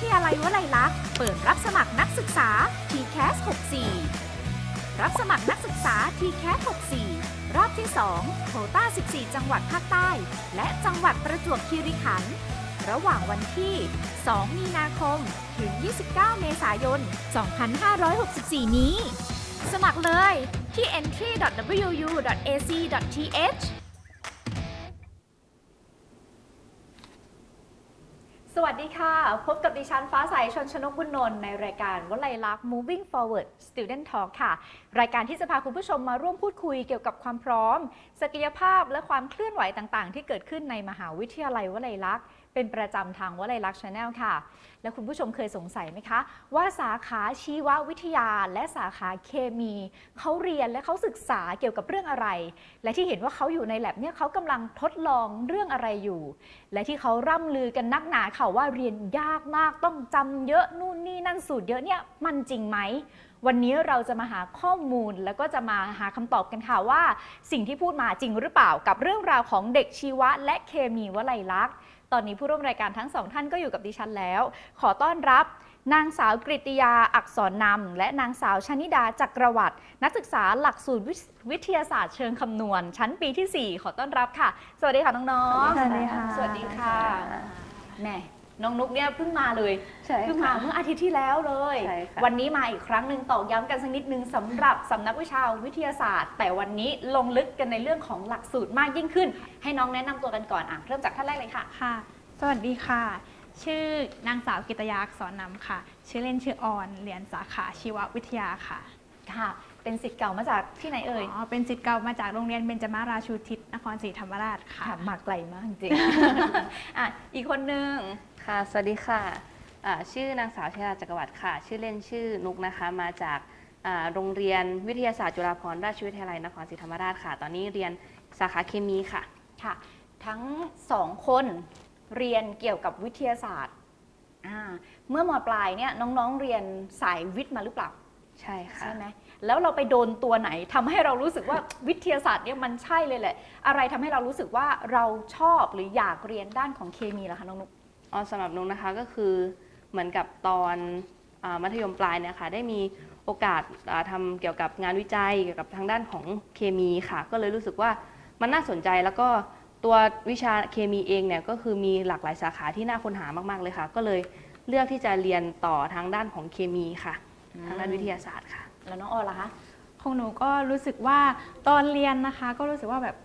ทยาลัยวลัยลักษณ์เปิดรับสมัครนักศึกษา TCAS 64 รับสมัครนักศึกษา TCAS 64 รอบที่ 2 โควต้า 14 จังหวัดภาคใต้ และจังหวัดประจวบคีรีขันธ์ระหว่างวันที่ 2 มีนาคม ถึง 29 เมษายน 2564 นี้ สมัครเลยที่ entry.wu.ac.th สวัสดีค่ะ พบกับดิฉันฟ้าใสชนชนกบุญนนท์ในรายการวลัยลักษณ์ Moving Forward Student Talk ค่ะ รายการที่จะพาคุณผู้ชมมาร่วมพูดคุยเกี่ยวกับความพร้อม ศักยภาพและความเคลื่อนไหวต่างๆ ที่เกิดขึ้นในมหาวิทยาลัยวลัยลักษณ์ เป็นประจำทางวลัยลักษณ์ชาแนลค่ะ แล้วคุณผู้ชมเคยสงสัยไหมคะ ว่าสาขาชีววิทยาและสาขาเคมีเขาเรียนและเขาศึกษาเกี่ยวกับเรื่องอะไร และที่เห็นว่าเขาอยู่ในแลบเนี่ยเขากำลังทดลองเรื่องอะไรอยู่ และที่เขาร่ำลือกันนักหนาค่ะว่าเรียนยากมากต้องจำเยอะนู่นนี่นั่นสูตรเยอะเนี่ยมันจริงไหมวันนี้เราจะมาหาข้อมูลแล้วก็จะมาหาคำตอบกันค่ะว่า สิ่งที่พูดมาจริงหรือเปล่ากับเรื่องราวของเด็กชีวะและเคมีวลัยลักษณ์ ตอนนี้ผู้ร่วมรายการทั้งสองท่านก็อยู่กับดิฉันแล้ว ขอต้อนรับ นางสาวกริตยาอักษรนำและนางสาวชนิดาจักรวัตรนักศึกษาหลักสูตรวิวิทยาศาสตร์เชิงคำนวณ ชั้นปีที่ 4 ขอต้อนรับค่ะ สวัสดีค่ะน้องๆสวัสดีค่ะสวัสดีค่ะแหม่ น้องนุกเนี่ยเพิ่งมาเลยใช่เพิ่งมาค่ะ เมื่ออาทิตย์ที่แล้วเลย ใช่ค่ะ วันนี้มาอีกครั้งหนึ่งตอกย้ำกันสักนิดนึงสำหรับสำนักวิชาวิทยาศาสตร์ แต่วันนี้ลงลึกกันในเรื่องของหลักสูตรมากยิ่งขึ้น ให้น้องแนะนำตัวกันก่อนอะเริ่มจากท่านแรกเลยค่ะ ค่ะ สวัสดีค่ะ ชื่อนางสาวกิตยาอักษรนำค่ะ ชื่อเล่นชื่อออน เรียนสาขาชีววิทยาค่ะค่ะ เป็นสิทธิ์เก่ามาจากที่ไหนเอ่ยอ๋อเป็นศิษย์เก่ามาจากโรงเรียนเบญจมาราชูทิศนครศรีธรรมราชค่ะ ค่ะมาไกลมากจริงๆอะอีกคนนึง ค่ะ สวัสดีค่ะอ่าชื่อนางสาวชยาจักรวัตรค่ะ ชื่อเล่นชื่อนุกนะคะ มาจากอ่าโรงเรียนวิทยาศาสตร์จุฬาภรณราชวิทยาลัยนครศรีธรรมราชค่ะ ตอนนี้เรียนสาขาเคมีค่ะ ค่ะ ทั้งสองคนเรียนเกี่ยวกับวิทยาศาสตร์อ่าเมื่อมปลายเนี่ยน้องๆเรียนสายวิทย์มาหรือเปล่า ใช่ค่ะ ใช่ไหมแล้วเราไปโดนตัวไหนทำให้เรารู้สึกว่าวิทยาศาสตร์เนี่ยมันใช่เลยแหละ อะไรทำให้เรารู้สึกว่าเราชอบหรืออยากเรียนด้านของเคมีล่ะคะน้องนุ๊ก อ๋อสำหรับนุกนะคะก็คือเหมือนกับตอนอามัธยมปลายเนี่ยค่ะได้มีโอกาสอ่าทำเกี่ยวกับงานวิจัยเกี่ยวกับทางด้านของเคมีค่ะ ก็เลยรู้สึกว่ามันน่าสนใจแล้วก็ตัววิชาเคมีเองเนี่ยก็คือมีหลากหลายสาขาที่น่าค้นหามาก ๆเลยค่ะ ก็เลยเลือกที่จะเรียนต่อทางด้านของเคมีค่ะ ทางด้านวิทยาศาสตร์ค่ะ แล้วน้องออนล่ะคะของหนูก็รู้สึกว่าตอนเรียนนะคะ ก็รู้สึกว่าแบบ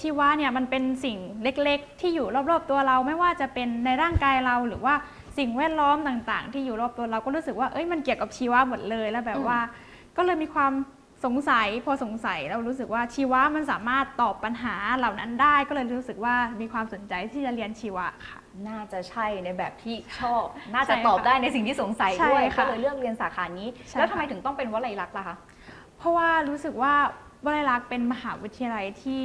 ชีวะเนี่ยมันเป็นสิ่งเล็กๆ ที่อยู่รอบๆตัวเราไม่ว่าจะเป็นในร่างกายเราหรือว่าสิ่งแวดล้อมต่างๆ ที่อยู่รอบตัวเราก็รู้สึกว่าเอ้ยมันเกี่ยวกับชีวะหมดเลยแล้วแบบว่า ก็เลยมีความสงสัยพอสงสัยแล้วรู้สึกว่าชีวะมันสามารถตอบปัญหาเหล่านั้นได้ ก็เลยรู้สึกว่ามีความสนใจที่จะเรียนชีวะค่ะ น่าจะใช่ในแบบที่ชอบ น่าจะใช่ค่ะตอบได้ในสิ่งที่สงสัยใช่ด้วยค่ะก็เลยเลือกเรียนสาขานี้ใช่แล้วทำไมค่ะถึงต้องเป็นวลัยลักษณ์ล่ะคะเพราะว่ารู้สึกว่าวลัยลักษณ์เป็นมหาวิทยาลัยที่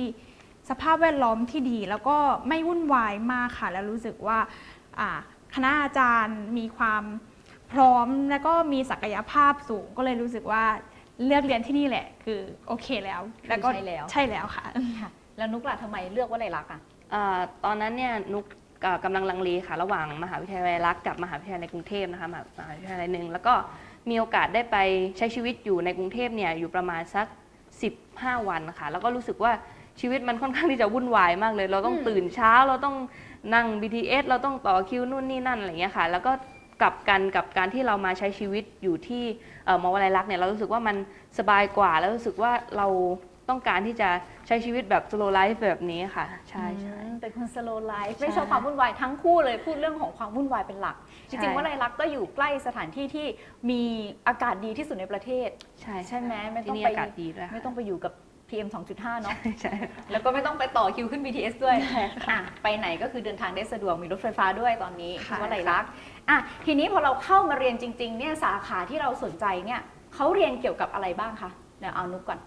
สภาพแวดล้อมที่ดี แล้วก็ไม่วุ่นวายมากค่ะ แล้วรู้สึกว่าอ่าคณะอาจารย์มีความพร้อมและก็มีศักยภาพสูงก็เลยรู้สึกว่าเลือกเรียนที่นี่แหละ คือโอเคแล้ว แล้วก็ใช่แล้วใช่แล้วค่ะค่ะแล้วนุกล่ะทำไมเลือกวลัยลักษณ์อะอาตอนนั้นเนี่ยนุกอ่ากำลังลังเลค่ะ ระหว่างมหาวิทยาลัยรักกับมหาวิทยาลัยกรุงเทพนะคะมหามหาวิทยาลัยหนึ่งแล้วก็มีโอกาสได้ไปใช้ชีวิตอยู่ในกรุงเทพเนี่ยอยู่ประมาณสัก 15 วันค่ะแล้วก็รู้สึกว่า ชีวิตมันค่อนข้างที่จะวุ่นวายมากเลย เราต้องอืมตื่นเช้าเราต้องนั่ง BTS เราต้องต่อคิวนู่นนี่นั่นอะไรอย่างเงี้ยค่ะ แล้วก็กลับกันกับการที่เรามาใช้ชีวิตอยู่ที่เอ่อมอวลัยลักษณ์เนี่ยเรารู้สึกว่ามันสบายกว่า แล้วรู้สึกว่าเราต้องการที่จะใช้ชีวิตแบบ slow life แบบนี้ค่ะ ใช่ใช่อืมเป็นคน slow life ใช่ไม่ชอบความวุ่นวายทั้งคู่เลยพูดเรื่องของความวุ่นวายเป็นหลักจใช่ริงๆวลัยลักษณ์ก็อยู่ใกล้สถานที่ที่มีอากาศดีที่สุดในประเทศ ใช่ใช่ไหมไม่ต้ที่องนี่ไปอากาศดีด้วยค่ะไม่ต้องไปอยู่กับ PM 2.5 เนาะใช่แล้วก็ไม่ต้องไปต่อคิวขึ้น BTS ด้วยอะไปไหนก็คือเดินทางได้สะดวกมีรถไฟฟ้าด้วยตอนนี้ค่ะวลัยลักษณ์อะทีนี้พอเราเข้ามาเรียนจริง ๆ เนี่ยสาขาที่เราสนใจเนี่ยเขาเรียนเกี่ยวกับอะไรบ้างคะเดี๋ยวเอานุกก่อน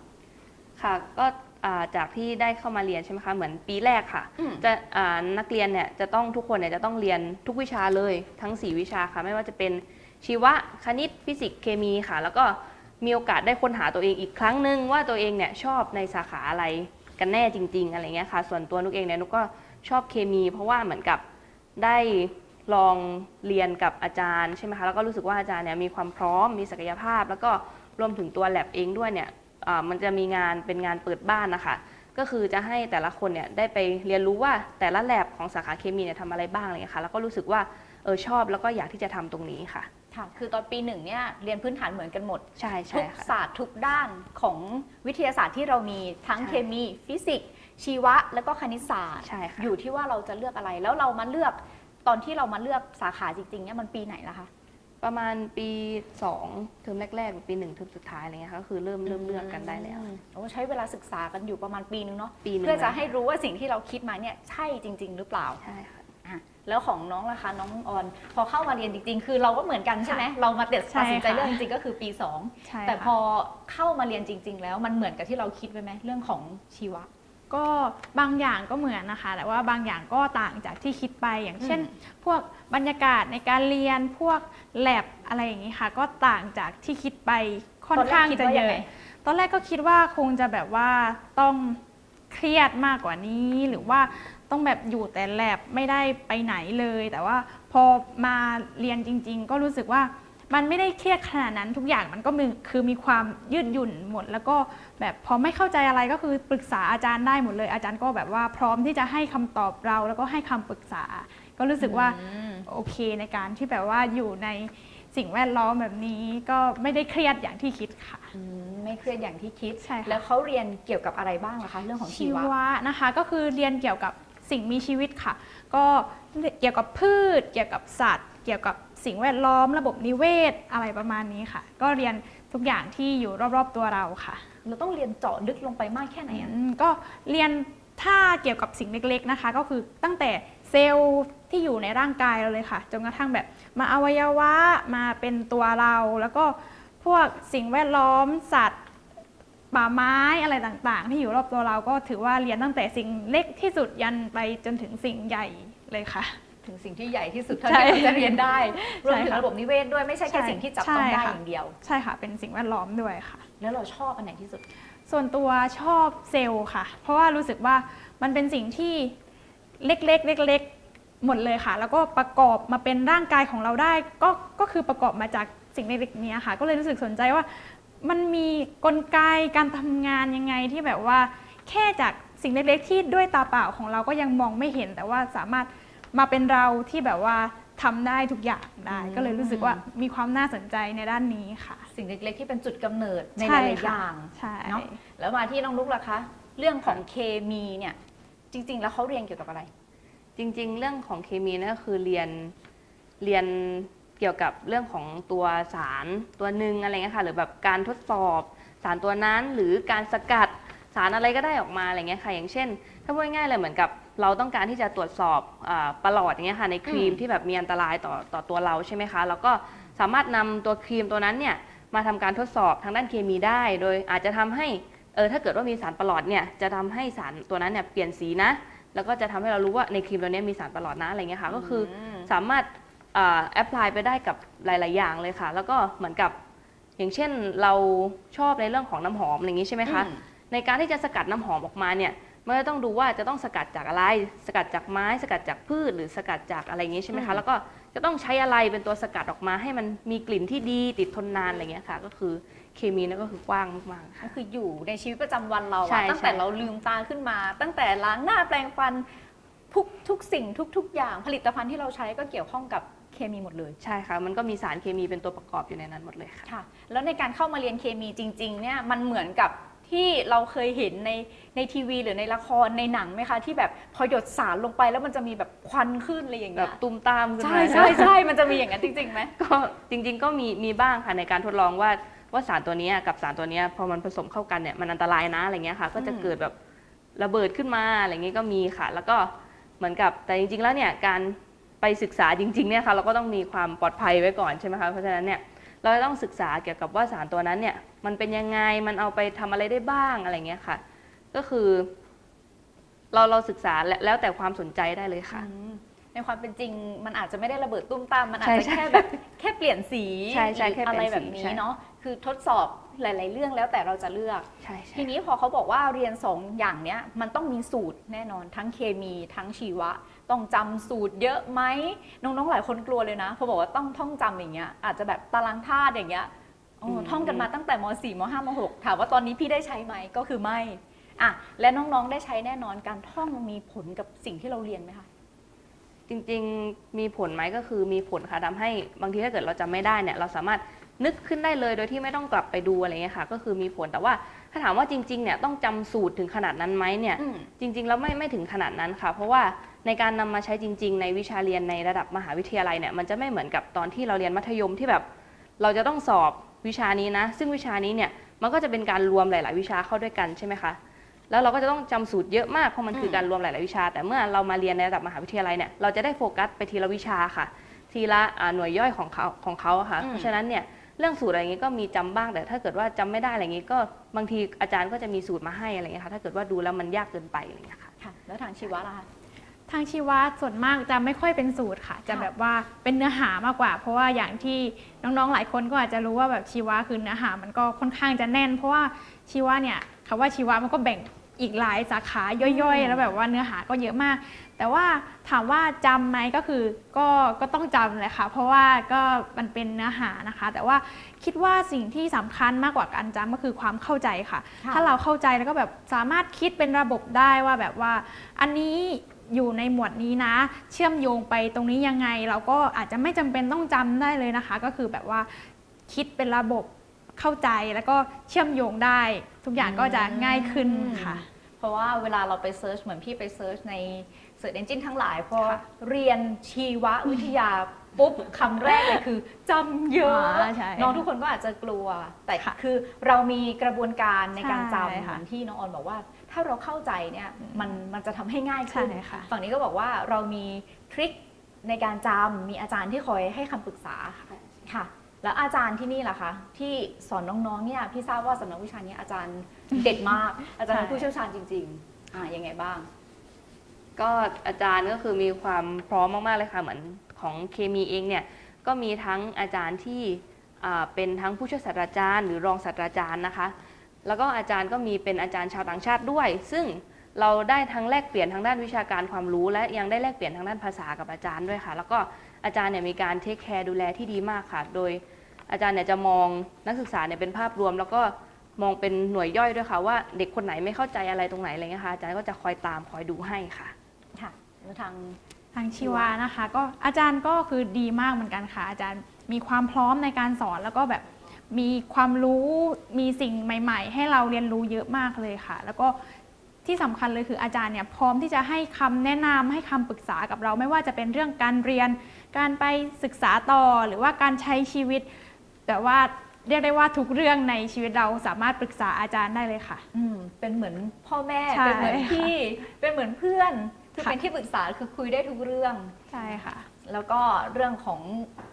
ค่ะก็อ่าจากที่ได้เข้ามาเรียนใช่ไหมคะ เหมือนปีแรกค่ะ อืม จะอ่านักเรียนเนี่ยจะต้องทุกคนเนี่ยจะต้องเรียนทุกวิชาเลยทั้ง 4 วิชาค่ะ ไม่ว่าจะเป็นชีวะคณิตฟิสิกส์เคมีค่ะ แล้วก็ มีโอกาสได้ค้นหาตัวเองอีกครั้งหนึ่งว่าตัวเองเนี่ยชอบในสาขาอะไรกันแน่จริง ๆ อะไรเงี้ยค่ะ ส่วนตัวนุกเองเนี่ยนุกก็ชอบเคมี เพราะว่าเหมือนกับได้ลองเรียนกับอาจารย์ใช่ไหมคะแล้วก็รู้สึกว่าอาจารย์เนี่ยมีความพร้อมมีศักยภาพ แล้วก็รวมถึงตัวแลบเองด้วยเนี่ยมันจะมีงานเป็นงานเปิดบ้านนะคะก็คือจะให้แต่ละคนเนี่ยได้ไปเรียนรู้ว่าแต่ละแลบของสาขาเคมีเนี่ยทำอะไรบ้างอะไรเงี้ยค่ะแล้วก็รู้สึกว่าเออชอบแล้วก็อยากที่จะทำตรงนี้ค่ะ ค่ะ คือตอนปีหนึ่งเนี่ยเรียนพื้นฐานเหมือนกันหมด ใช่ทุใช่กค่ะ ศาสตร์ทุกด้านของวิทยาศาสตร์ที่เรามีทั้งใช่ เคมี ฟิสิกส์ชีวะ แล้วก็คณิตศาสตร์ ใช่ค่ะ อยู่ที่ว่าเราจะเลือกอะไรแล้วเรามาเลือกตอนที่เรามาเลือกสาขาจริงๆเนี่ยมันปีไหนละคะ ประมาณปี2เทอมแรกๆหรือปีหนึ่งเทอมสุดท้ายอะไรเงี้ยค่ะก็คือเริ่มเริ่มเลือกกันได้แล้วโอ้ใช้เวลาศึกษากันอยู่ประมาณปีนึงเนาะปีหนึงเพื่อจะลยให้รู้ว่าสิ่งที่เราคิดมาเนี่ยใช่จริง ๆ หรือเปล่า ใช่ค่ะ อะแล้วของน้องล่ะคะน้องออนพอเข้ามาเรียนจริง ๆ คือเราก็เหมือนกันใช่ไหมเรามาเด็ดใช่ตัดสินใจค่ะเรื่องจริงๆก็คือปีสองใช่แต่ค่ะพอเข้ามาเรียนจริง ๆ แล้วมันเหมือนกับที่เราคิดไว้ไหมเรื่องของชีวะ ก็บางอย่างก็เหมือนนะคะ แต่ว่าบางอย่างก็ต่างจากที่คิดไปอย่างเช่นอืมพวกบรรยากาศในการเรียนพวกแลบอะไรอย่างนี้ค่ะ ก็ต่างจากที่คิดไปค่อนข้างตแรกคิดจะว่เยงอะไงตอนแรกก็คิดว่าคงจะแบบว่าต้องเครียดมากกว่านี้หรือว่า ต้องแบบอยู่แต่แลบไม่ได้ไปไหนเลย แต่ว่าพอมาเรียนจริง ๆ ก็รู้สึกว่ามันไม่ได้เครียดขนาดนั้นทุกอย่างมันก็มีคือมีความยืดหยุ่นหมด แล้วก็แบบพอไม่เข้าใจอะไรก็คือปรึกษาอาจารย์ได้หมดเลย อาจารย์ก็แบบว่าพร้อมที่จะให้คำตอบเราแล้วก็ให้คำปรึกษา ก็รู้สึกว่าอืมโอเคในการที่แบบว่าอยู่ในสิ่งแวดล้อมแบบนี้ก็ไม่ได้เครียดอย่างที่คิดค่ะอืมไม่เครียดอย่างที่คิดใช่ค่ะแล้วเขาเรียนเกี่ยวกับอะไรบ้างล่ะคะ เรื่องของชีชีวะวะนะคะ ก็คือเรียนเกี่ยวกับ สิ่งมีชีวิตค่ะ ก็เกี่ยวกับพืช เกี่ยวกับสัตว์ เกี่ยวกับสิ่งแวดล้อม ระบบนิเวศอะไรประมาณนี้ค่ะ ก็เรียนทุกอย่างที่อยู่รอบๆตัวเราค่ะ เราต้องเรียนเจาะลึกลงไปมากแค่ไหนอะอืมก็เรียนถ้าเกี่ยวกับสิ่งเล็กๆนะคะ ก็คือตั้งแต่เซลล์ที่อยู่ในร่างกายเราเลยค่ะจนกระทั่งแบบมาอวัยวะมาเป็นตัวเรา แล้วก็พวกสิ่งแวดล้อมสัตว์ ป่าไม้อะไรต่างๆ ที่อยู่รอบตัวเราก็ถือว่าเรียนตั้งแต่สิ่งเล็กที่สุดยันไปจนถึงสิ่งใหญ่เลยค่ะ ถึงสิ่งที่ใหญ่ที่สุดเท่าใช่ที่เราจะเรียนได้รวมถึงใช่ค่ะระบบนิเวศด้วยไม่ใช่แค่ใช่สิ่งที่จับต้องใช่ได้ค่ะอย่างเดียว ใช่ค่ะเป็นสิ่งแวดล้อมด้วยค่ะ แล้วเราชอบอันไหนที่สุด ส่วนตัวชอบเซลล์ค่ะ เพราะว่ารู้สึกว่ามันเป็นสิ่งที่เล็กๆเล็กๆหมดเลยค่ะ แล้วก็ประกอบมาเป็นร่างกายของเราได้ ก็ก็คือประกอบมาจากสิ่งเล็กๆเนี้ยค่ะ ก็เลยรู้สึกสนใจว่า มันมีกลไกการทำงานยังไงที่แบบว่า แค่จากสิ่งเล็กๆที่ด้วยตาเปล่าของเราก็ยังมองไม่เห็น แต่ว่าสามารถมาเป็นเราที่แบบว่าทำได้ทุกอย่างได้อืมก็เลยรู้สึกว่ามีความน่าสนใจในด้านนี้ค่ะ สิ่งเล็กๆที่เป็นจุดกำเนิดในหใช่ลายๆอค่ะย่างใช่เนาะแล้วมาที่น้องลุกล่ะคะ เรื่องของเคมีเนี่ยจริง ๆ แล้วเขาเรียนเกี่ยวกับอะไร จริงๆ เรื่องของเคมีนั่นก็คือเรียนเรียน เกี่ยวกับเรื่องของตัวสารตัวหนึ่งอะไรเงี้ยค่ะ หรือแบบการทดสอบสารตัวนั้นหรือการสกัดสารอะไรก็ได้ออกมาอะไรเงี้ยค่ะ อย่างเช่น ถ้าพูดง่ายๆเลยเหมือนกับเราต้องการที่จะตรวจสอบอาประหลอดอย่างเงี้ยค่ะในครีมอืมที่แบบมีอันตรายต่อต่อตัวเราใช่ไหมคะแล้วก็สามารถนำตัวครีมตัวนั้นเนี่ยมาทำการทดสอบทางด้านเคมีได้ โดยอาจจะทำให้เออถ้าเกิดว่ามีสารประหลอดเนี่ยจะทำให้สารตัวนั้นเนี่ยเปลี่ยนสีนะ แล้วก็จะทำให้เรารู้ว่าในครีมตัวเนี้ยมีสารประหลอดนะอะไรเงี้ยค่ะก็คืออมสามารถ แอพพลายไปได้กับหลาย ๆ อย่างเลยค่ะ แล้วก็เหมือนกับอย่างเช่นเราชอบในเรื่องของน้ำหอมอะไรอย่างนี้ใช่ไหมคะอืม ในการที่จะสกัดน้ำหอมออกมาเนี่ยมันก็ต้องดูว่าจะต้องสกัดจากอะไร สกัดจากไม้ สกัดจากพืชหรือสกัดจากอะไรอย่างนี้ใช่ไหมอืคะมแล้วก็จะต้องใช้อะไรเป็นตัวสกัดออกมาให้มันมีกลิ่นที่ดีติดทนนานอะไรเงี้ยค่ะ ก็คือเคมีนั่นก็คือกว้างมากๆค่ะ ก็คืออยู่ในชีวิตประจำวันเราใช่อะตั้งแต่ใช่ เราลืมตาขึ้นมา ตั้งแต่ล้างหน้าแปรงฟันทุกทุกสิ่งทุกทุกอย่างผลิตภัณฑ์ที่เราใช้ก็เกี่ยวข้องกับ เคมีหมดเลย ใช่ค่ะ มันก็มีสารเคมีเป็นตัวประกอบอยู่ในนั้นหมดเลยค่ะ ค่ะ แล้วในการเข้ามาเรียนเคมีจริง ๆ เนี่ย มันเหมือนกับที่เราเคยเห็นในในทีวีหรือในละครในหนังไหมคะ ที่แบบพอหยดสารลงไปแล้วมันจะมีแบบควันขึ้นอะไรอย่างแบเงี้บยตุ้มตามขึ้นใช่มาใช่ใช่มันจะมีอย่างนั้นจริงๆไหม ก็จริง ๆ ก็มีมีบ้างค่ะในการทดลองว่าว่าสารตัวเนี้ยกับสารตัวเนี้ยพอมันผสมเข้ากันเนี่ยมันอันตรายนะอะไรเงี้ยค่ะ ก็จะอืม เกิดแบบระเบิดขึ้นมาอะไรเงี้ยก็มีค่ะ แล้วก็เหมือนกับแต่จริง ๆ แล้วเนี่ยการ ไปศึกษาจริงๆเนี่ยค่ะเราก็ต้องมีความปลอดภัยไว้ก่อนใช่ไหมคะเพราะฉะนั้นเนี่ยเราจะต้องศึกษาเกี่ยวกับว่าสารตัวนั้นเนี่ยมันเป็นยังไงมันเอาไปทำอะไรได้บ้างอะไรเงี้ยค่ะ ก็คือเราเราศึกษาและแล้วแต่ความสนใจได้เลยค่ะอืมในความเป็นจริงมันอาจจะไม่ได้ระเบิดตุ้มตามมันอาจใช่จะใช่แค่แบบแค่เปลี่ยนสีใช่ใช่หรือแค่อะเปลี่ไรยนสีแบบนี้ใช่เนาะคือทดสอบหลาย ๆ เรื่องแล้วแต่เราจะเลือกใช่ใช่ทีนี้พอเขาบอกว่าเรียนสองอย่างเนี้ยมันต้องมีสูตรแน่นอนทั้งเคมีทั้งชีวะ ต้องจำสูตรเยอะไหมน้องๆหลายคนกลัวเลยนะพอบอกว่าต้องท่องจำอย่างเงี้ยอาจจะแบบตารางธาตุอย่างเงี้ยโอ้ท่องกันมาตั้งแต่ม .4 ม .5 ม .6 ถามว่าตอนนี้พี่ได้ใช้ไหมก็คือไม่อะและน้องๆได้ใช้แน่นอนการท่องมีผลกับสิ่งที่เราเรียนไหมคะจริงๆมีผลไหมก็คือมีผลค่ะทำให้บางทีถ้าเกิดเราจำไม่ได้เนี่ยเราสามารถนึกขึ้นได้เลยโดยที่ไม่ต้องกลับไปดูอะไรเงี้ยค่ะ ก็คือมีผลแต่ว่าถ้าถามว่าจริงๆเนี่ยต้องจำสูตรถึงขนาดนั้นไหมเนี่ยอืมจริงๆแล้วไม่ไม่ถึงขนาดนั้นค่ะ เพราะว่า ในการนำมาใช้จริง ๆ ในวิชาเรียนในระดับมหาวิทยาลัยเนี่ยมันจะไม่เหมือนกับตอนที่เราเรียนมัธยมที่แบบเราจะต้องสอบวิชานี้นะ ซึ่งวิชานี้เนี่ยมันก็จะเป็นการรวมหลาย ๆ วิชาเข้าด้วยกันใช่ไหมคะแล้วเราก็จะต้องจำสูตรเยอะมากเพราะมันคือการรวมหลาย ๆ วิชา แต่เมื่อเรามาเรียนในระดับมหาวิทยาลัยเนี่ยเราจะได้โฟกัสไปทีละวิชาค่ะ ทีละอ่าหน่วยย่อยของเขาของเขาอะค่ะอืมเพราะฉะนั้นเนี่ยเรื่องสูตรอะไรอย่างงี้ก็มีจำบ้างแต่ถ้าเกิดว่าจำไม่ได้อะไรอย่างงี้ก็บางทีอาจารย์ก็จะมีสูตรมาให้อะไรอย่างเงี้ยค่ะถ้าเกิดว่าดูแล้วมันยากเกินไปอะไรอย่างเงี้ยค่ะค่ะ แล้วทางชีวะล่ะคะ ทางชีวะส่วนมากจะไม่ค่อยเป็นสูตรค่ะจะค่ะแบบว่าเป็นเนื้อหามากกว่า เพราะว่าอย่างที่น้องๆหลายคนก็อาจจะรู้ว่าแบบชีวะคือเนื้อหามันก็ค่อนข้างจะแน่น เพราะว่าชีวะเนี่ยคำว่าชีวะมันก็แบ่งอีกหลายสาขาย่อยๆ แล้วแบบว่าเนื้อหาก็เยอะมาก แต่ว่าถามว่าจำไหมก็คือก็ก็ต้องจำเลยค่ะ เพราะว่าก็มันเป็นเนื้อหานะคะ แต่ว่าคิดว่าสิ่งที่สำคัญมากกว่าการจำก็คือความเข้าใจค่ะค่ะ ถ้าเราเข้าใจแล้วก็แบบสามารถคิดเป็นระบบได้ว่าแบบว่า อันนี้ อยู่ในหมวดนี้นะ เชื่อมโยงไปตรงนี้ยังไง เราก็อาจจะไม่จำเป็นต้องจำได้เลยนะคะ ก็คือแบบว่าคิดเป็นระบบเข้าใจแล้วก็เชื่อมโยงได้ ทุกอย่างก็จะง่ายขึ้นค่ะ เพราะว่าเวลาเราไปเซิร์ชเหมือนพี่ไปเซิร์ชใน Search Engine ทั้งหลายพอค่ะเรียนชีววิทยาปุ๊บคำแรกเลยคือจำเยอะอ่าใช่น้องทุกคนก็อาจจะกลัว แต่ค่ะคือเรามีกระบวนการในการใช่จำเหค่ะมือนที่น้องออนบอกว่า ถ้าเราเข้าใจเนี่ยมันมันจะทำให้ง่ายขึ้นใช่ค่ะฝั่งนี้ก็บอกว่าเรามีทริคในการจำมีอาจารย์ที่คอยให้คำปรึกษาค่ะ แล้วอาจารย์ที่นี่ล่ะคะ ที่สอนน้องๆเนี่ยพี่ทราบว่าสำนักวิชานี้อาจารย์เด็ดมาก อาจารย์เป็นผู้เชี่ยวชาญจริง ๆ อ่ายังไงบ้าง ก็อาจารย์ก็คือมีความพร้อมมากๆเลยค่ะเหมือนของเคมีเองเนี่ยก็มีทั้งอาจารย์ที่อ่าเป็นทั้งผู้ช่วยศาสตราจารย์ หรือรองศาสตราจารย์นะคะ แล้วก็อาจารย์ก็มีเป็นอาจารย์ชาวต่างชาติด้วย ซึ่งเราได้ทั้งแลกเปลี่ยนทางด้านวิชาการความรู้ และยังได้แลกเปลี่ยนทางด้านภาษากับอาจารย์ด้วยค่ะ แล้วก็อาจารย์เนี่ยมีการเทคแคร์ดูแลที่ดีมากค่ะ โดยอาจารย์เนี่ยจะมองนักศึกษาเนี่ยเป็นภาพรวม แล้วก็มองเป็นหน่วยย่อยด้วยค่ะ ว่าเด็กคนไหนไม่เข้าใจอะไรตรงไหนอะไรเงี้ยค่ะอาจารย์ก็จะคอยตามคอยดูให้ค่ะค่ะแล้วทางทางชีวานะคะ ก็อาจารย์ก็คือดีมากเหมือนกันค่ะ อาจารย์มีความพร้อมในการสอนแล้วก็แบบ มีความรู้มีสิ่งใหม่ ๆ ให้เราเรียนรู้เยอะมากเลยค่ะ แล้วก็ที่สำคัญเลยคืออาจารย์เนี่ยพร้อมที่จะให้คำแนะนำให้คำปรึกษากับเราไม่ว่าจะเป็นเรื่องการเรียน การไปศึกษาต่อหรือว่าการใช้ชีวิต แต่ว่าเรียกได้ว่าทุกเรื่องในชีวิตเราสามารถปรึกษาอาจารย์ได้เลยค่ะ อืมเป็นเหมือนพ่อแม่ใช่เป็นเหมือนพี่ เป็นเหมือนเพื่อน คือค่ะเป็นที่ปรึกษาคือคุยได้ทุกเรื่อง ใช่ค่ะ แล้วก็เรื่องของ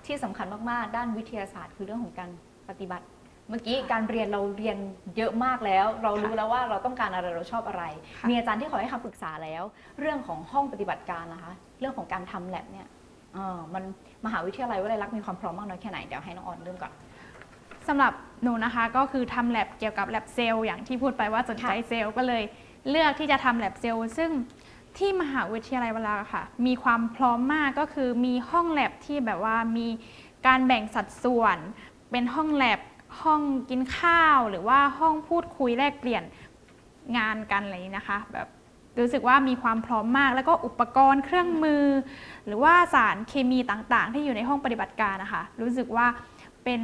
ที่สำคัญมาก ๆ ด้านวิทยาศาสตร์คือเรื่องของการ ปฏิบัติ เมื่อกี้การเรียนเราเรียนเยอะมากแล้ว เรารู้แล้วว่าเราต้องการอะไรเราชอบอะไรค่ะมีอาจารย์ที่คอยให้คำปรึกษาแล้ว เรื่องของห้องปฏิบัติการนะคะ เรื่องของการทำแลบเนี่ยเออมันมหาวิทยาลัยวลัยลักษณ์มีความพร้อมมากน้อยแค่ไหนเดี๋ยวให้น้องออนเริ่มก่อนสำหรับหนูนะคะก็คือทำแลบเกี่ยวกับแลบเซลล์อย่างที่พูดไปว่าสนใจค่ะเซลล์ก็เลยเลือกที่จะทำแลบเซลล์ซึ่งที่มหาวิทยาลัยวลาค่ะ มีความพร้อมมากก็คือมีห้องแลบที่แบบว่ามีการแบ่งสัดส่วน เป็นห้องแลบห้องกินข้าว หรือว่าห้องพูดคุยแลกเปลี่ยนงานกันอะไรอย่างนี้นะคะ แบบรู้สึกว่ามีความพร้อมมาก แล้วก็อุปกรณ์เครื่องมือ หรือว่าสารเคมีต่างๆ ที่อยู่ในห้องปฏิบัติการนะคะ รู้สึกว่าเป็น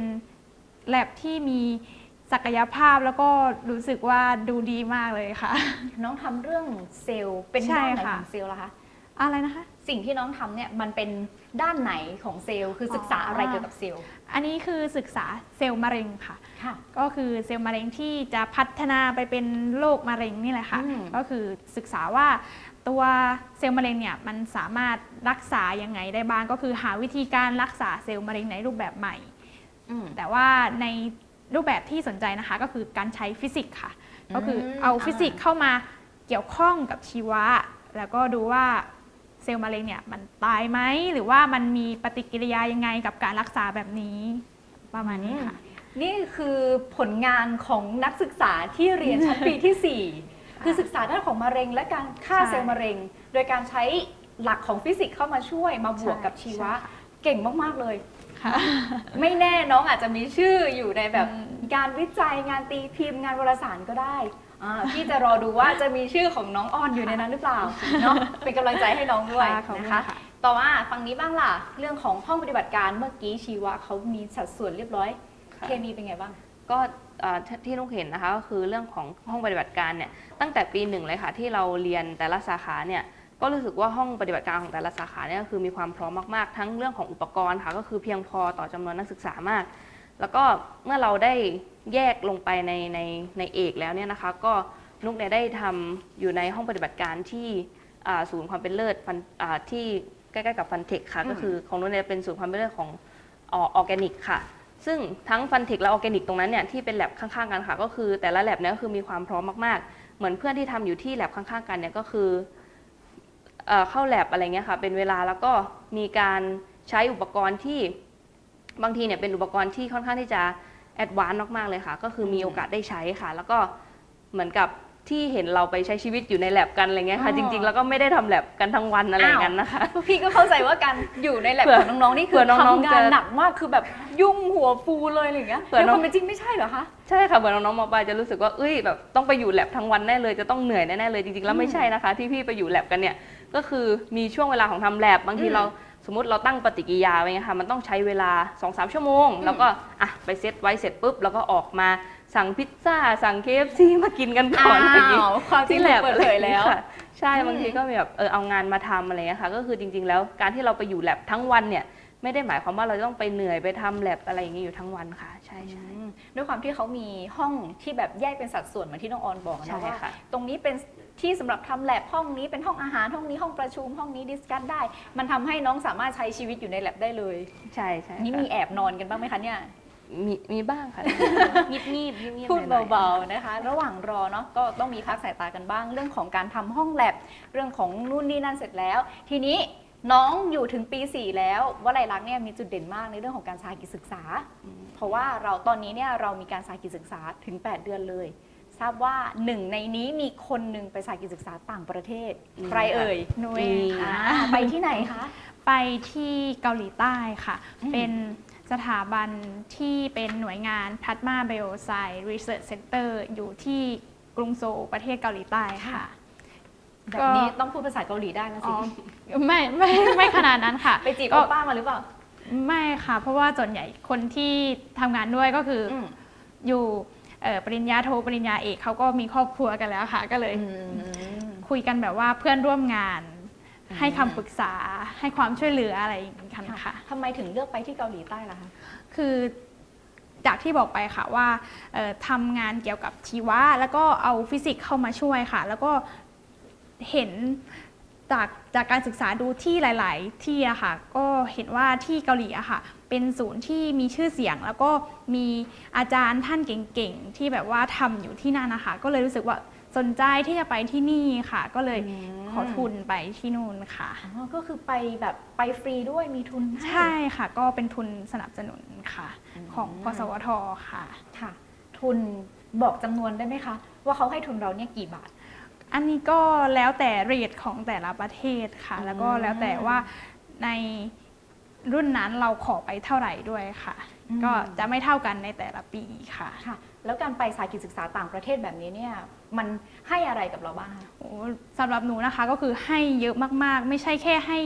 แลบที่มีศักยภาพแล้วก็รู้สึกว่าดูดีมากเลยค่ะ น้องทำเรื่องเซลล์เป็นใช่ด้านไหนค่ะของเซลล์ล่ะคะ อะไรนะคะ สิ่งที่น้องทำเนี่ยมันเป็นด้านไหนของเซลล์ คือศึกษาอะไรอ๋อเกี่ยวกับเซลล์ อันนี้คือศึกษาเซลล์มะเร็งค่ะ ค่ะ ก็คือเซลล์มะเร็งที่จะพัฒนาไปเป็นโรคมะเร็งนี่แหละค่ะ อืม ก็คือศึกษาว่าตัวเซลล์มะเร็งเนี่ยมันสามารถรักษายังไงได้บ้าง ก็คือหาวิธีการรักษาเซลล์มะเร็งในรูปแบบใหม่ อืม แต่ว่าในรูปแบบที่สนใจนะคะ ก็คือการใช้ฟิสิกส์ค่ะอืมก็คือเอาฟิสิกส์เข้ามาเกี่ยวข้องกับชีวะ แล้วก็ดูว่า เซลล์มะเร็งเนี่ยมันตายไหมหรือว่ามันมีปฏิกิริยายังไงกับการรักษาแบบนี้ประมาณนี้ค่ะ นี่คือผลงานของนักศึกษาที่เรียนชั้นปีที่ 4 คือศึกษาด้านของมะเร็ง และการฆ่าใช่เซลล์มะเร็ง โดยการใช้หลักของฟิสิกส์เข้ามาช่วยมาบวกกับชีวะใช่ค่ะเก่งมาก ๆ เลยค่ะไม่แน่น้องอาจจะมีชื่ออยู่ในแบบอืมการวิจัยงานตีพิมพ์งานวารสารก็ได้ อ่าพี่จะรอดูว่าจะมีชื่อของน้องออนอยู่ในนั้นหรือเปล่าเนาะเป็นกำลังใจให้น้องด้วยขอบณนะคะต่อมาฝั่งนี้บ้างล่ะ เรื่องของห้องปฏิบัติการเมื่อกี้ชีวะเขามีสัดส่วนเรียบร้อย ค่ะ เคมีเป็นไงบ้าง ก็เอ่อที่ที่นุกเห็นนะคะก็คือเรื่องของห้องปฏิบัติการเนี่ยตั้งแต่ปีหนึ่งเลยค่ะที่เราเรียนแต่ละสาขาเนี่ยก็รู้สึกว่าห้องปฏิบัติการของแต่ละสาขาเนี่ยก็คือมีความพร้อมมากๆ ทั้งเรื่องของอุปกรณ์ค่ะก็คือเพียงพอต่อจำนวนนักศึกษามาก แล้วก็เมื่อเราได้แยกลงไปในในในเอกแล้วเนี่ยนะคะก็นุกเนี่ยได้ทำอยู่ในห้องปฏิบัติการที่อ่าศูนย์ความเป็นเลิศฟันอ่าที่ใกล้ๆกับฟันเทคค่ะอืมก็คือของนุกเนี่ยเป็นศูนย์ความเป็นเลิศของออร์แกนิกค่ะ ซึ่งทั้งฟันเทคและออร์แกนิกตรงนั้นเนี่ยที่เป็นแลบข้างๆกันค่ะ ก็คือแต่ละแลบเนี่ยก็คือมีความพร้อมมากๆ เหมือนเพื่อนที่ทำอยู่ที่แลบข้างๆกันเนี่ยก็คือเอ่อเข้าแลบอะไรเงี้ยค่ะเป็นเวลาแล้วก็มีการใช้อุปกรณ์ที่ บางทีเนี่ยเป็นอุปกรณ์ที่ค่อนข้างที่จะแอดวานซ์มากๆเลยค่ะ ก็คือมีโอกาสได้ใช้ค่ะ แล้วก็เหมือนกับที่เห็นเราไปใช้ชีวิตอยู่ในแลบกันอะไรเงี้ยค่ะ อ๋อจริง ๆ แล้วก็ไม่ได้ทำแลบกันทั้งวันอะไรอย่างนั้นนะคะ พี่ก็เข้าใจว่าการอยู่ในแลบเผื่อของน้องๆนี่คืเผื่ออน้องๆทำงานจะหนักมากคือแบบยุ่งหัวฟูเลยอะไรอย่างเงี้ยเผื่อแต่น้คองวามเป็นจริงไม่ใช่เหรอคะ ใช่ค่ะเหมือนน้องๆมปลายจะรู้สึกว่าเอ้ยแบบต้องไปอยู่แลบทั้งวันแน่เลยจะต้องเหนื่อยแน่ๆเลยจริงๆแล้วไม่ใช่นะคะ ที่พี่ไปอยู่แลบกันเนี่ยก็คือมีช่วงเวลาของทำแลบบางทีอืม เรา สมมติเราตั้งปฏิกิริยาไว้ไงคะมันต้องใช้เวลา 2-3 ชั่วโมง แล้วก็อะไปเซตไว้เสร็จปุ๊บแล้วก็ออกมาสั่งพิซซ่า สั่งเคฟซีมากินกันก่อนอะไรอย่างงี้อ้าวความจริงที่แลบเปิดเผยแล้วค่ะใช่อืมบางทีก็มีแบบเออเอางานมาทำอะไรเงี้ยค่ะ ก็คือจริง ๆ แล้วการที่เราไปอยู่แลบทั้งวันเนี่ยไม่ได้หมายความว่าเราจะต้องไปเหนื่อยไปทำแลบอะไรอย่างนี้อยู่ทั้งวันค่ะ ใช่ใช่อืมด้วยความที่เขามีห้องที่แบบแยกเป็นสัดส่วนเหมือนที่น้องออนบอกใช่นะว่าค่ะตรงนี้เป็น ที่สำหรับทำแลบห้องนี้เป็นห้องอาหารห้องนี้ห้องประชุมห้องนี้ดิสคัทได้ มันทำให้น้องสามารถใช้ชีวิตอยู่ในแลบได้เลย ใช่ใช่นี่ค่ะมีแอบนอนกันบ้างไหมคะเนี่ยมีมีบ้างค่ะงีบงีบงีบงีบพูดหน่อยๆเบาๆนะคะ ระหว่างรอเนาะก็ต้องมีพักสายตากันบ้าง เรื่องของการทำห้องแลบเรื่องของนู่นนี่นั่นเสร็จแล้ว ทีนี้น้องอยู่ถึงปี 4 แล้ววลัยลักษณ์เนี่ยมีจุดเด่นมากในเรื่องของการสาหกิจศึกษา เพราะว่าเราตอนนี้เนี่ยเรามีการสาหกิจศึกษาถึง 8 เดือนเลย ทราบว่าหนึ่งในนี้มีคนหนึ่งไปสาหกิจศึกษาต่างประเทศอืมใครเอ่ยหนุ้ยอืมอ่าค่ะไปที่ไหนคะ ไปที่เกาหลีใต้ค่ะอืมเป็นสถาบันที่เป็นหน่วยงาน Padma Bioscience Research Center อยู่ที่กรุงโซลประเทศเกาหลีใต้ค่ะ แบบนี้ต้องพูดภาษาเกาหลีได้แล้วอ๋สิอไม่ไม่ไม่ขนาดนั้นค่ะ ไปจีบก็โอป้ามาหรือเปล่า ไม่ค่ะ เพราะว่าส่วนใหญ่คนที่ทำงานด้วยก็คืออมอยู่เอ่อ ปริญญาโทปริญญาเอกเขาก็มีครอบครัวกันแล้วค่ะ ก็เลยอืมคุยกันแบบว่าเพื่อนร่วมงานอืมให้คำปรึกษาให้ความช่วยเหลืออะไรอย่างนี้กันค่ะทำไมถึงเลือกไปที่เกาหลีใต้ล่ะคะคือจากที่บอกไปค่ะว่าเอ่อทำงานเกี่ยวกับชีวะ แล้วก็เอาฟิสิกส์เข้ามาช่วยค่ะ แล้วก็เห็นจากจากการศึกษาดูที่หลาย ๆ ที่อะค่ะ ก็เห็นว่าที่เกาหลีอะค่ะ เป็นศูนย์ที่มีชื่อเสียง แล้วก็มีอาจารย์ท่านเก่งๆ ที่แบบว่าทำอยู่ที่นั่นนะคะ ก็เลยรู้สึกว่าสนใจที่จะไปที่นี่ค่ะ ก็เลยอืมขอทุนไปที่นู่นค่ะอ๋อก็คือไปแบบไปฟรีด้วยมีทุนห้ใช่ค่ะ ก็เป็นทุนสนับสนุนค่ะอืมของกสวทค่ะค่ะ ทุนบอกจำนวนได้ไหมคะ ว่าเขาให้ทุนเราเนี่ยกี่บาท อันนี้ก็แล้วแต่เรทของแต่ละประเทศค่ะอืมแล้วก็แล้วแต่ว่าใน รุ่นนั้นเราขอไปเท่าไหร่ด้วยค่ะ อืม ก็จะไม่เท่ากันในแต่ละปีค่ะค่ะ แล้วการไปสายกิจศึกษาต่างประเทศแบบนี้เนี่ย มันให้อะไรกับเราบ้างคะ โอ้สำหรับหนูนะคะก็คือให้เยอะมากๆ ไม่ใช่แค่ให้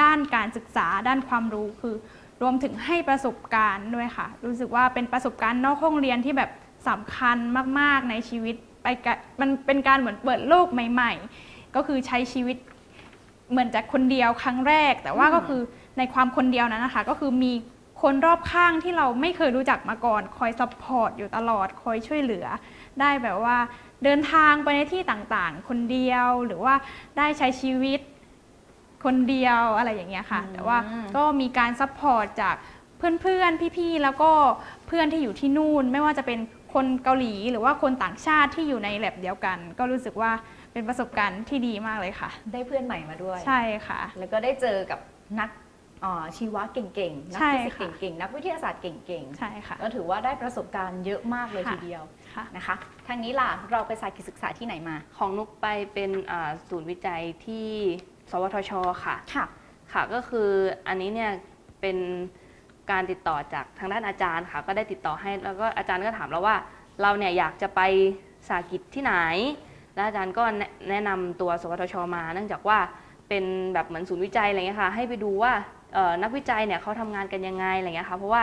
ด้านการศึกษาด้านความรู้คือ รวมถึงให้ประสบการณ์ด้วยค่ะ รู้สึกว่าเป็นประสบการณ์นอกห้องเรียนที่แบบสำคัญมากๆในชีวิตไปกะมันเป็นการเหมือนเปิดโลกใหม่ ๆ ก็คือใช้ชีวิตเหมือนจากคนเดียวครั้งแรก แต่ว่าอืมก็คือ ในความคนเดียวนั้นนะคะ ก็คือมีคนรอบข้างที่เราไม่เคยรู้จักมาก่อน คอยซัพพอร์ตอยู่ตลอด คอยช่วยเหลือ ได้แบบว่าเดินทางไปในที่ต่างๆ คนเดียว หรือว่าได้ใช้ชีวิตคนเดียวอะไรอย่างเงี้ยค่ะอืมแต่ว่าก็มีการซัพพอร์ตจากเพื่อนๆ พี่ๆ แล้วก็เพื่อนที่อยู่ที่นู่น ไม่ว่าจะเป็นคนเกาหลีหรือว่าคนต่างชาติที่อยู่ในแลบเดียวกัน ก็รู้สึกว่าเป็นประสบการณ์ที่ดีมากเลยค่ะ ได้เพื่อนใหม่มาด้วย ใช่ค่ะ แล้วก็ได้เจอกับนักอ่า ชีวะเก่งๆ นักใช่ฟิสิกส์ค่ะเก่งๆ นักวิทยาศาสตร์เก่งใช่ค่ะๆก็ถือว่าได้ประสบการณ์เยอะมากเลยค่ะทีเดียวค่ะนะคะ ทางนี้ล่ะเราไปสายกิจศึกษาที่ไหนมา ของนุกไปเป็นอ่าศูนย์วิจัยที่ สวทช ค่ะ ค่ะ ค่ะ ก็คืออันนี้เนี่ยเป็นการติดต่อจากทางด้านอาจารย์ค่ะ ก็ได้ติดต่อให้ แล้วก็อาจารย์ก็ถามเราว่า เราเนี่ยอยากจะไปสากิจที่ไหน แล้วอาจารย์ก็แนะแนะนำตัว สวทช มา เนื่องจากว่าเป็นแบบเหมือนศูนย์วิจัยอะไรเงี้ยค่ะ ให้ไปดูว่าเอ่อ นักวิจัยเนี่ยเขาทำงานกันยังไงอะไรเงี้ยค่ะเพราะว่า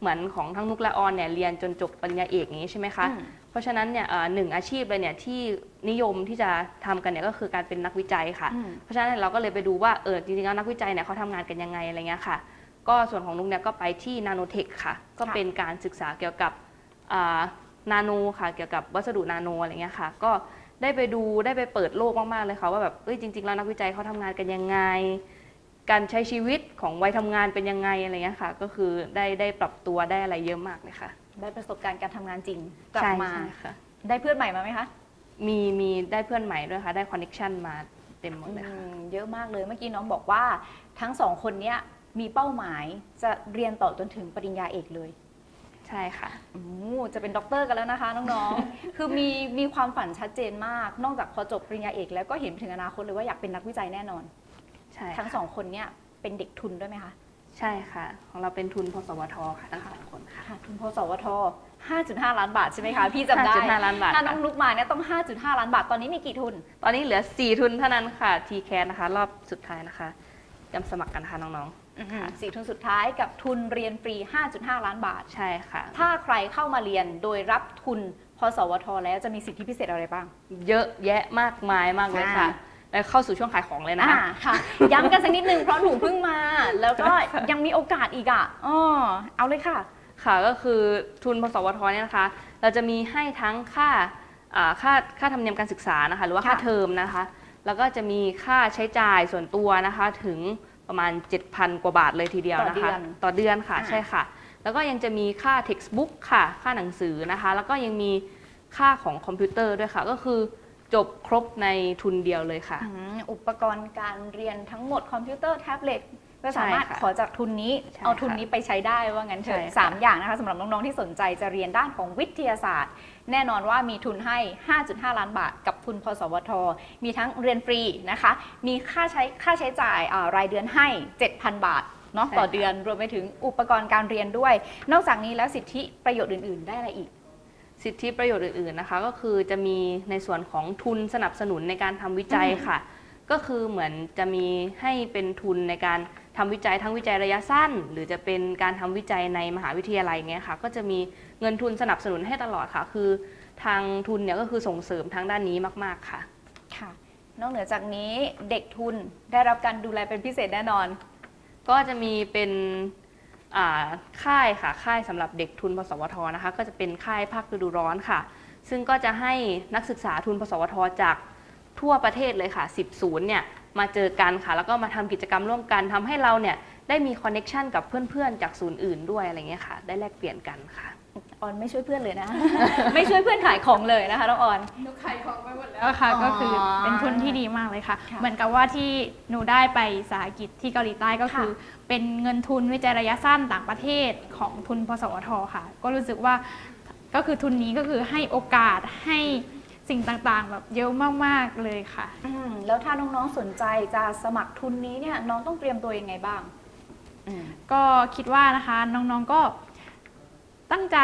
เหมือนของทั้งนุกและออนเนี่ยเรียนจนจบปริญญาเอกอย่างนี้ใช่ไหมคะอืมเพราะฉะนั้นเนี่ยเอ่อหนึ่งอาชีพเลยเนี่ยที่นิยมที่จะทำกันเนี่ยก็คือการเป็นนักวิจัยค่ะอืมเพราะฉะนั้นเราก็เลยไปดูว่าเออจริงๆแล้วนักวิจัยเนี่ยเขาทำงานกันยังไงอะไรเงี้ยค่ะ ก็ส่วนของนุกเนี่ยก็ไปที่นาโนเทคค่ะ ก็เป็นการศึกษาเกี่ยวกับนาโนค่ะเกี่ยวกับวัสดุนาโนอะไรเงี้ยค่ะ ก็ได้ไปดูได้ไปเปิดโลกมากๆเลยค่ะว่าแบบเอ้ยจริงๆแล้วนักวิจัยเขาทำงานกันยังไง การใช้ชีวิตของวัยทำงานเป็นยังไงอะไรเงี้ยค่ะ ก็คือได้ได้ปรับตัวได้อะไรเยอะมากเลยค่ะได้ประสบการณ์การทำงานจริงกลับใช่มา ใช่ค่ะ ได้เพื่อนใหม่มาไหมคะมีมีได้เพื่อนใหม่ด้วยค่ะ ได้คอนเน็ชันมาเต็มหมดเลยค่ะ อืมเยอะมากเลยเมื่อกี้น้องบอกว่าทั้งสองคนเนี้ยมีเป้าหมายจะเรียนต่อจนถึงปริญญาเอกเลยใช่ค่ะ โอ้จะเป็นด็อกเตอร์กันแล้วนะคะน้องๆ คือมีมีความฝันชัดเจนมาก นอกจากพอจบปริญญาเอกแล้วก็เห็นถึงอนาคตเลยว่าอยากเป็นนักวิจัยแน่นอน ใช่ทั้งค่ะสองคนเนี้ยเป็นเด็กทุนด้วยไหมคะ ใช่ค่ะ ของเราเป็นทุนพสวทค่ะทั้งสองคนค่ะค่ะทุนพสวท 5.5 ล้านบาทใช่ไหมคะพี่จำได้5.5ล้านบาทถ้าน้ค่ะองลุกมาเนี่ยต้อง 5.5 ล้านบาทตอนนี้มีกี่ทุน ตอนนี้เหลือ 4 ทุนเท่านั้นค่ะทีแคนะคะ รอบสุดท้ายนะคะจำสมัครกันค่ะน้องสี่ทุนสุดท้ายกับทุนเรียนฟรี 5.5 ล้านบาทๆใช่ค่ะ ถ้าใครเข้ามาเรียนโดยรับทุนพสวทแล้วจะมีสิทธิพิเศษอะไรบ้าง เยอะแยะมากมายมากเลยค่ะอ่า แล้วเข้าสู่ช่วงขายของเลยนะอ่าคะค่ะย้ำกันสักนิดนึงเพราะหนูเพิ่งมา แล้วก็ยังมีโอกาสอีกอะอ๋อเอาเลยค่ะ ค่ะก็คือทุนพสวทเนี่ยนะคะ เราจะมีให้ทั้งค่าอ่าค่าค่าธรรมเนียมการศึกษานะคะ หรือว่าค่ะค่าเทอมนะคะ แล้วก็จะมีค่าใช้จ่ายส่วนตัวนะคะถึงประมาณ 7,000 กว่าบาทเลยทีเดียวนะคะต่อเดือนค่ะอ่า ใช่ค่ะ แล้วก็ยังจะมีค่า textbook ค่ะ ค่าหนังสือนะคะ แล้วก็ยังมีค่าของคอมพิวเตอร์ด้วยค่ะ ก็คือ จบครบในทุนเดียวเลยค่ะ อืมอุปกรณ์การเรียนทั้งหมดคอมพิวเตอร์แท็บเล็ตก็สามารถใช่ค่ะขอจากทุนนี้ ใช่เอาทุนค่ะนี้ไปใช้ได้ว่างั้นเถอะใช่ค่ะ สามอย่างนะคะสำหรับน้องๆที่สนใจจะเรียนด้านของวิทยาศาสตร์ แน่นอนว่ามีทุนให้ 5.5 ล้านบาท กับทุนพสวท มีทั้งเรียนฟรีนะคะ มีค่าใช้ค่าใช้จ่ายอ่ารายเดือนให้ 7,000 บาทเนาะใช่ต่อค่ะ เดือนรวมไปถึงอุปกรณ์การเรียนด้วย นอกจากนี้แล้วสิทธิประโยชน์อื่น ๆ ได้อะไรอีก สิทธิประโยชน์อื่นๆนะคะ ก็คือจะมีในส่วนของทุนสนับสนุนในการทำวิจัยอืมค่ะ ก็คือเหมือนจะมีให้เป็นทุนในการทำวิจัยทั้งวิจัยระยะสั้น หรือจะเป็นการทำวิจัยในมหาวิทยาลัยเงี้ยค่ะ ก็จะมีเงินทุนสนับสนุนให้ตลอดค่ะ คือทางทุนเนี่ยก็คือส่งเสริมทางด้านนี้มากๆค่ะ ค่ะ นอกเหนือจากนี้เด็กทุนได้รับการดูแลเป็นพิเศษแน่นอน ก็จะมีเป็นอ่า ค่ายค่ะค่ายสำหรับเด็กทุนพสวทนะคะ ก็จะเป็นค่ายภาคฤดูร้อนค่ะ ซึ่งก็จะให้นักศึกษาทุนพสวทจากทั่วประเทศเลยค่ะ 10 ศูนย์เนี่ยมาเจอกันค่ะ แล้วก็มาทำกิจกรรมร่วมกันทำให้เราเนี่ยได้มีคอนเน็ชันกับเพื่อนๆ จากศูนย์อื่นด้วยอะไรเงี้ยค่ะ ได้แลกเปลี่ยนกันค่ะ ออนไม่ช่วยเพื่อนเลยนะ ไม่ช่วยเพื่อนขายของเลยนะคะน้องออน หนูขายของไปหมดแล้วค่ะอ๋อก็คือเป็นทุนที่ดีมากเลยค่ะ ค่ะเหมือนกับว่าที่หนูได้ไปสาหกิจที่เกาหลีใต้ก็คือ เป็นเงินทุนวิจัยระยะสั้นต่างประเทศของทุนพสวทค่ะ ก็รู้สึกว่าก็คือทุนนี้ก็คือให้โอกาสให้สิ่งต่างๆ แบบเยอะมากๆเลยค่ะ อืมแล้วถ้าน้องๆสนใจจะสมัครทุนนี้เนี่ยน้องต้องเตรียมตัวยังไงบ้างอืม ก็คิดว่านะคะน้องๆก็ ตั้งใจ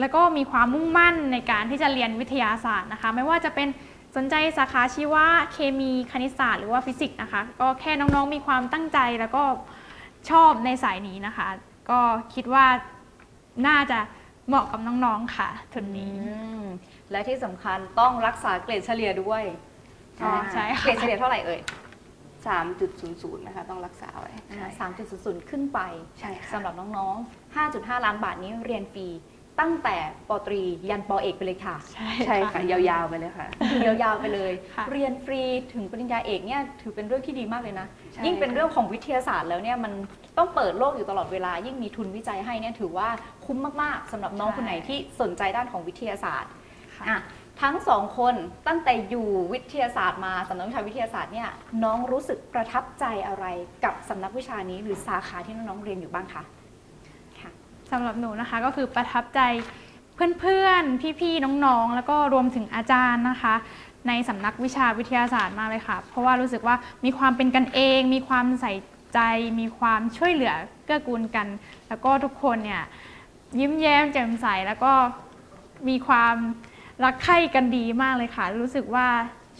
แล้วก็มีความมุ่งมั่นในการที่จะเรียนวิทยาศาสตร์นะคะ ไม่ว่าจะเป็นสนใจสาขาชีวะเคมีคณิตศาสตร์หรือว่าฟิสิกส์นะคะ ก็แค่น้องๆมีความตั้งใจแล้วก็ชอบในสายนี้นะคะ ก็คิดว่าน่าจะเหมาะกับน้องๆค่ะทุนนี้อืมและที่สำคัญต้องรักษาเกรดเฉลี่ยด้วยอ๋อใช่ค่ะ เกรดเฉลี่ยเท่าไหร่เอ่ย 3.00 นะคะต้องรักษาไว้ใช่สามจุดศูนย์ขึ้นไปใช่ค่ะสำหรับน้องๆ 5.5 ล้านบาทนี้เรียนฟรีตั้งแต่ปตรียันปเอกไปเลยค่ะใช่ใช่ค่ะ ยาวๆไปเลยค่ะอยู่ยาวๆไปเลยค่ะเรียนฟรีถึงปริญญาเอกเนี่ยถือเป็นเรื่องที่ดีมากเลยนะใช่ยิ่งเป็นเรื่องของวิทยาศาสตร์แล้วเนี่ยมันต้องเปิดโลกอยู่ตลอดเวลา ยิ่งมีทุนวิจัยให้เนี่ยถือว่าคุ้มมากๆสำหรับน้องคนไหนที่สนใจด้านของวิทยาศาสตร์ค่ะอะ ทั้งสองคนตั้งแต่อยู่วิทยาศาสตร์มาสำนักวิชาวิทยาศาสตร์เนี่ยน้องรู้สึกประทับใจอะไรกับสำนักวิชานี้ หรือสาขาที่น้องๆเรียนอยู่บ้างคะค่ะสำหรับหนูนะคะก็คือประทับใจเพื่อนๆ พี่ๆ น้องๆ แล้วก็รวมถึงอาจารย์นะคะ ในสำนักวิชาวิทยาศาสตร์มากเลยค่ะ เพราะว่ารู้สึกว่ามีความเป็นกันเอง มีความใส่ใจ มีความช่วยเหลือเกื้อกูลกัน แล้วก็ทุกคนเนี่ยยิ้มแย้มแจ่มใสแล้วก็มีความ รักใคร่กันดีมากเลยค่ะ รู้สึกว่า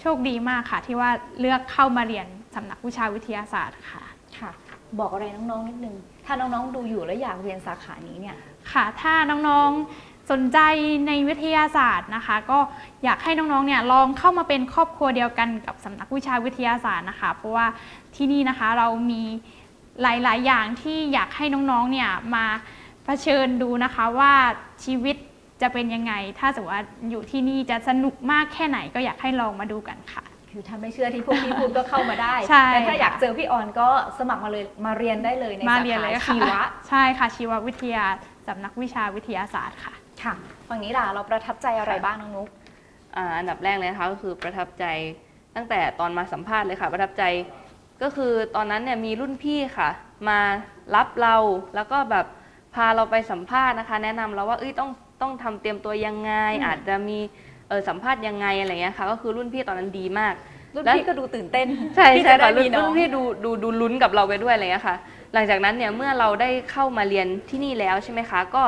โชคดีมากค่ะ ที่ว่าเลือกเข้ามาเรียนสำนักวิชาวิทยาศาสตร์ค่ะ ค่ะ บอกอะไรน้องๆนิดนึง ถ้าน้องๆดูอยู่แล้วอยากเรียนสาขานี้เนี่ย ค่ะ ถ้าน้องๆสนใจในวิทยาศาสตร์นะคะ ก็อยากให้น้องๆเนี่ยลองเข้ามาเป็นครอบครัวเดียวกันกับสำนักวิชาวิทยาศาสตร์นะคะ เพราะว่าที่นี่นะคะเรามีหลายๆ อย่างที่อยากให้น้องๆเนี่ยมาเผชิญดูนะคะว่าชีวิต จะเป็นยังไง ถ้าสมมติว่าอยู่ที่นี่จะสนุกมากแค่ไหนก็อยากให้ลองมาดูกันค่ะ คือถ้าไม่เชื่อที่พวกพี่พูดก็เข้ามาได้ใช่แต่ถ้าค่ะอยากเจอพี่ออนก็สมัครมาเลยมาเรียนได้เลยในมาสาเรียนขาเลยค่ะชีวะ ใช่ค่ะชีววิทยาสำนักวิชาวิทยาศาสตร์ค่ะค่ะฝั่งนี้ล่ะเราประทับใจอะไรบ้างน้องนุ๊กอ่าอันดับแรกเลยนะคะก็คือประทับใจตั้งแต่ตอนมาสัมภาษณ์เลยค่ะ ประทับใจก็คือตอนนั้นเนี่ยมีรุ่นพี่ค่ะ มารับเราแล้วก็แบบพาเราไปสัมภาษณ์นะคะ แนะนำเราว่าเอ้ยต้อง ต้องทำเตรียมตัวยังไงอืมอาจจะมีเออสัมภาษณ์ยังไงอะไรเงี้ยค่ะ ก็คือรุ่นพี่ตอนนั้นดีมาก รุ่นแล้วพี่ก็ดูตื่นเต้นใช่ที่ใช่จะได้ค่ะรุ่มีนน้อรุ่งนพี่ดูดูดูลุ้นกับเราไปด้วยอะไรเงี้ยค่ะ หลังจากนั้นเนี่ยเมื่อเราได้เข้ามาเรียนที่นี่แล้วใช่ไหมคะ ก็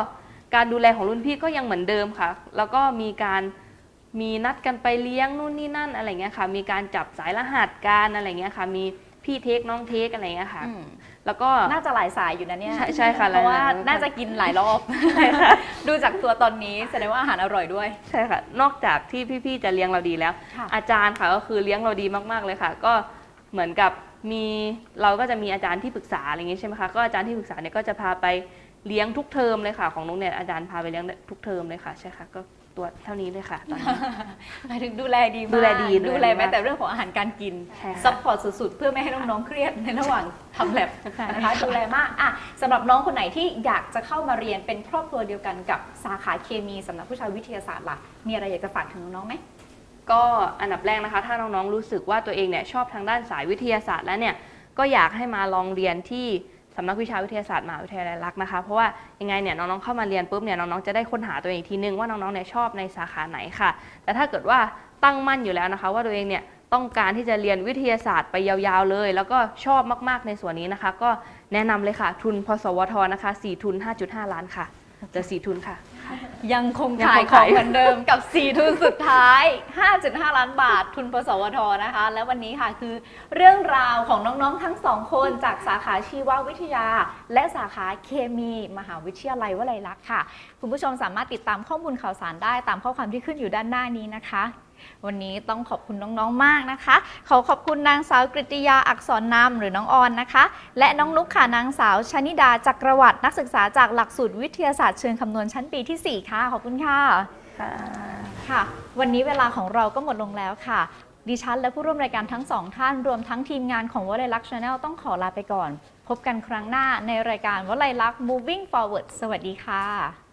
การดูแลของรุ่นพี่ก็ยังเหมือนเดิมค่ะ แล้วก็มีการมีนัดกันไปเลี้ยงนู่นนี่นั่นอะไรเงี้ยค่ะ มีการจับสายรหัสการอะไรเงี้ยค่ะ มีพี่เทคน้องเทคอะไรเงี้ยค่ะ อืม แล้วก็น่าจะหลายสายอยู่นะเนี่ยใช่ใช่ค่ะเพราะว่าหลายๆน่าจะกินหลายรอบดูจากตัวตอนนี้แสดงว่าอาหารอร่อยด้วย ใช่ค่ะ นอกจากที่พี่ๆจะเลี้ยงเราดีแล้วค่ะอาจารย์ค่ะก็คือเลี้ยงเราดีมากๆเลยค่ะ ก็เหมือนกับมีเราก็จะมีอาจารย์ที่ปรึกษาอะไรอย่างงี้ใช่ไหมคะก็อาจารย์ที่ปรึกษาเนี่ยก็จะพาไปเลี้ยงทุกเทอมเลยค่ะ ของนุ๊กเนี่ยอาจารย์พาไปเลี้ยงทุกเทอมเลยค่ะใช่ค่ะก็ ตัวเท่านี้เลยค่ะตอนนี้ หมายถึงดูแลดีมากดูแลดีดูดูแลแลแม้มากแต่เรื่องของอาหารการกินใช่ค่ะซัพพอร์ตสุดๆ เพื่อไม่ให้น้องๆเครียดในระหว่างทำแลบใช่นะคะดูแลมากอะสำหรับน้องคนไหนที่อยากจะเข้ามาเรียนเป็นครอบครัวเดียวกันกับสาขาเคมีสำนักวิชาวิทยาศาสตร์ล่ะมีอะไรอยากจะฝากถึงน้องๆไหม ก็อันดับแรกนะคะ ถ้าน้องๆรู้สึกว่าตัวเองเนี่ยชอบทางด้านสายวิทยาศาสตร์แล้วเนี่ยก็อยากให้มาลองเรียนที่ สำนักวิชาวิทยาศาสตร์มหาวิทยาลัยรักนะคะ เพราะว่ายังไงเนี่ยน้องๆเข้ามาเรียนปุ๊บเนี่ยน้องๆจะได้ค้นหาตัวเองอีกทีนึงว่าน้องๆเนี่ยชอบในสาขาไหนค่ะ แต่ถ้าเกิดว่าตั้งมั่นอยู่แล้วนะคะ ว่าตัวเองเนี่ยต้องการที่จะเรียนวิทยาศาสตร์ไปยาวๆเลย แล้วก็ชอบมากๆในส่วนนี้นะคะ ก็แนะนำเลยค่ะ ทุนพสวทนะคะ4ทุน 5.5 ล้านค่ะจะ4ทุนค่ะ ยังคงยังขายคงของขายเหมือนเดิมกับ 4 ทุนสุดท้าย 5.5 ล้านบาท ทุนปสวทนะคะ และวันนี้ค่ะคือเรื่องราวของน้องๆทั้งสองคนจากสาขาชีววิทยา และสาขาเคมีมหาวิทยาลัยวลัยลักษณ์ค่ะ คุณผู้ชมสามารถติดตามข้อมูลข่าวสารได้ตามข้อความที่ขึ้นอยู่ด้านหน้านี้นะคะ วันนี้ต้องขอบคุณน้องๆมากนะคะ ขอขอบคุณนางสาวกฤติยาอักษรนำหรือน้องออนนะคะ และน้องนุกค่ะนางสาวชนิดาจักรวัตรนักศึกษาจากหลักสูตรวิทยาศาสตร์เชิงคำนวณชั้นปีทีสี่4 ค่ะ ขอบคุณค่ะค่ะค่ะ วันนี้เวลาของเราก็หมดลงแล้วค่ะดิฉันและผู้ร่วมรายการทั้งสองท่านรวมทั้งทีมงานของวลัยลักษณ์ชาแนลต้องขอลาไปก่อน พบกันครั้งหน้าในรายการวลัยลักษณ์ moving forward สวัสดีค่ะ